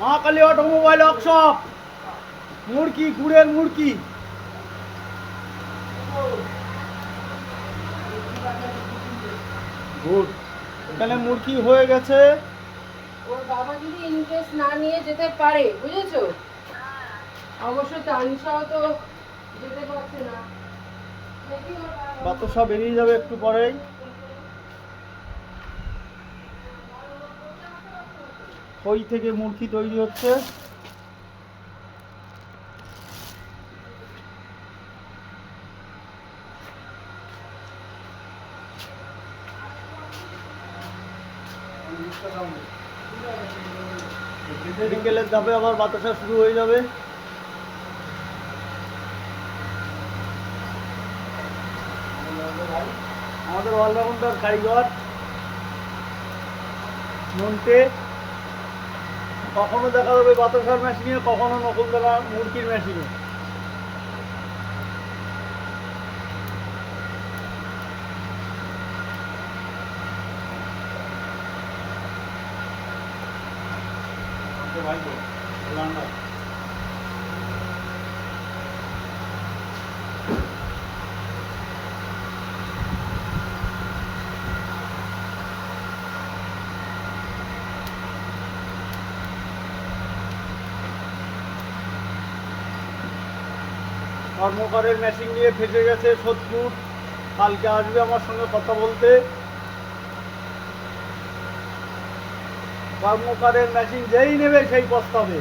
Mahakali automobile workshop. Murki গুড়ের murki good. এখানে মুরকি হয়ে গেছে। ওর বাবা যদি ইন্টারেস্ট না নিয়ে যেতে পারে বুঝেছ? অবশ্য তানিশাও তো যেতে পারছে না। বাবা- বাতাসা বেরিয়ে যাবে একটু পরেই। ওই থেকে মুরকি তৈরি হচ্ছে। বিকেলের ধাপে আবার বাতাসা শুরু হয়ে যাবে। আমাদের অলরাউন্ডার কারিগর, নন্টে। কখনো দেখা যাবে বাতাসার মেশিনে কখনো নকল দেখা মুরগির মেশিনে কর্মকারের মেশিন নিয়ে ফেসে গেছে সত্যুর কালকে আসবে আমার সঙ্গে কথা বলতে। কর্মকারের মেশিন যেই নেবে সেই প্রস্তাবে